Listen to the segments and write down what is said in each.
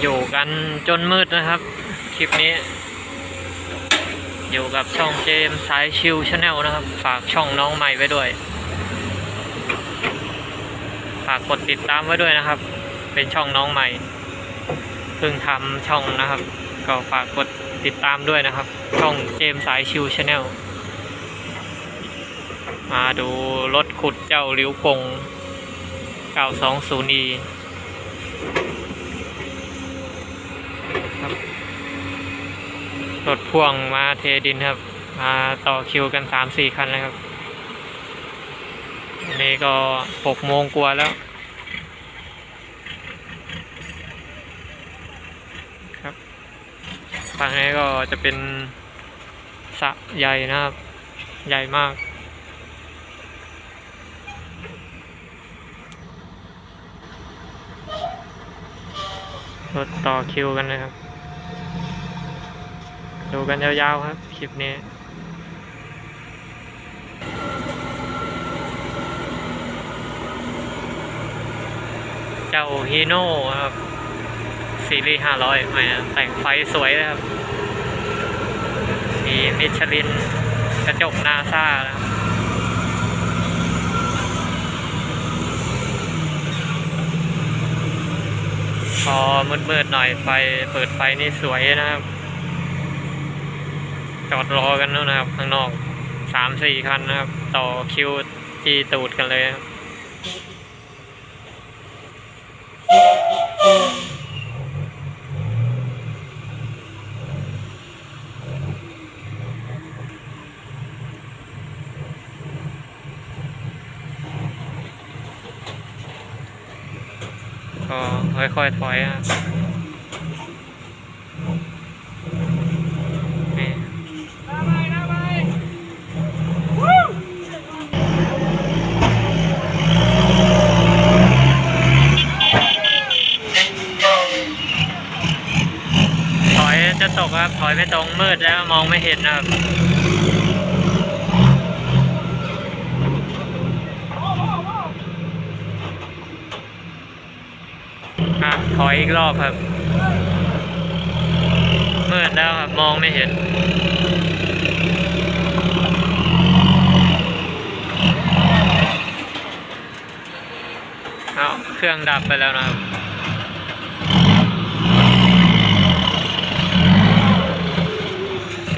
อยู่กันจนมืดนะครับ คลิปนี้ อยู่กับช่องเจมส์สายชิวชาแนลนะครับ ฝากช่องน้องใหม่ไว้ด้วย ฝากกดติดตามไว้ด้วยนะครับ เป็นช่องน้องใหม่เพิ่งทำช่องนะครับ ก็ฝากกดติดตามด้วยนะครับ ช่องเจมส์สายชิวชาแนลมาดูรถขุดเจ้าลิ้วกง 920e ครับ รถพ่วงมาเทดินครับ มาต่อคิวกัน3-4คันเลยครับอันนี้ก็6โมงกว่าแล้ว ครับฝั่งนี้ก็จะเป็นสะใหญ่นะครับ ใหญ่มากรถต่อคิวกันเลยครับ ดูกันยาวๆครับ คลิปนี้เจ้าฮีโน่ครับ ซีรีส์500มาแต่งไฟสวยเลยครับ มีมิชลินกระจกนาซานะครับพอมืดๆหน่อยไฟเปิดไฟนี่สวยนะครับ จอดรอกันนู่นนะครับ ข้างนอกสามสี่คันนะครับ ต่อคิวจีตูดกันเลยครับก็ค่อยๆถอยนะครับนี่ ถอยจะ ตกครับถอยไม่ตรงมืดแล้วมองไม่เห็นนะครับอะถอยอีกรอบครับ มืดแล้วครับมองไม่เห็นเอาเครื่องดับไปแล้วนะครับ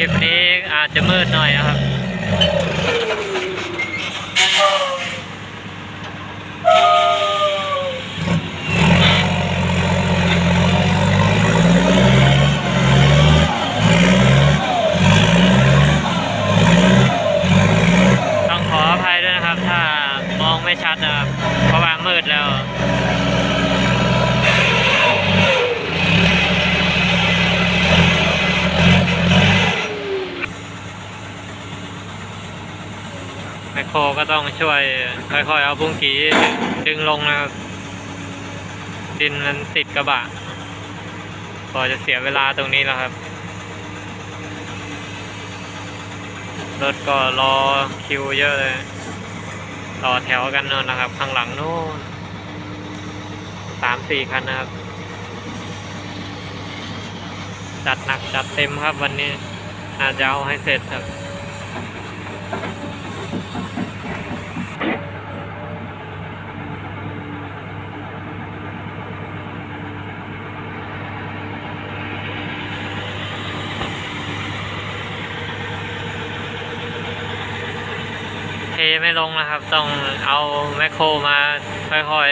ลิปนี้อาจจะมืดหน่อยนะครับ ต้องขออภัยด้วยนะครับ ถ้ามองไม่ชัดนะครับ เพราะว่ามืดแล้ว คโครก็ต้องช่วยค่อยๆเอาบุ้งกีดึงลงนะครับ ดินมันติดกระบะก็จะเสียเวลาตรงนี้แล้วครับ รถก็รอคิวเยอะเลย ต่อแถวกันนู่นนะครับ ข้างหลังนู่นสามสี่คันนะครับ จัดหนักจัดเต็มครับวันนี้อาจจะเอาให้เสร็จครับ ไม่ลงนะครับ ต้องเอาแมคโครมาค่อย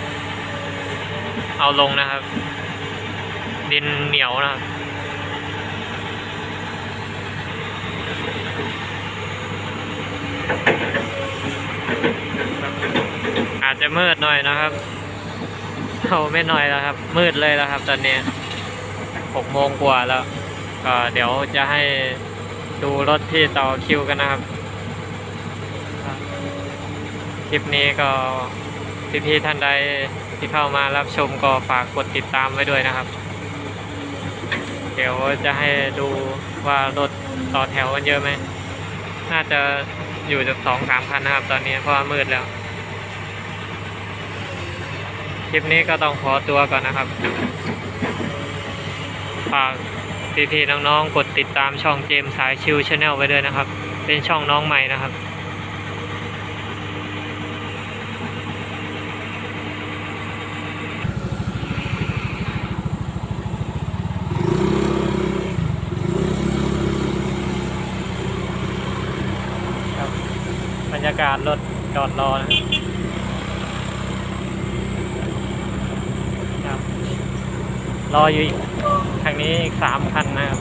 ๆ เอาลงนะครับ ดินเหนียวนะครับอาจจะมืดหน่อยนะครับเอาไม่หน่อยแล้วครับ มืดเลยแล้วครับ ตอนนี้หกโมงกว่าแล้วก็เดี๋ยวจะให้ดูรถที่ต่อคิวกันนะครับ คลิปนี้ก็พี่ๆท่านใดที่เข้ามารับชมก็ฝากกดติดตามไว้ด้วยนะครับ เดี๋ยวจะให้ดูว่ารถต่อแถวกันเยอะไหม น่าจะอยู่จากสองสามพันนะครับ ตอนนี้เพราะมืดแล้ว คลิปนี้ก็ต้องขอตัวก่อนนะครับ ฝากพี่ๆน้องๆกดติดตามช่องเจมส์สายชิวชาแนลไว้ด้วยนะครับ เป็นช่องน้องใหม่นะครับบรรยา กาศรถจอดรอนะครับ รออยู่อีกทางนี้อีกสามคันนะครับ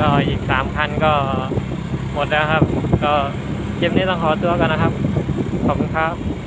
ก็อีกสามคันก็หมดแล้วครับ ก็ คลิปนี้ต้องขอตัวกันนะครับ ขอบคุณครับ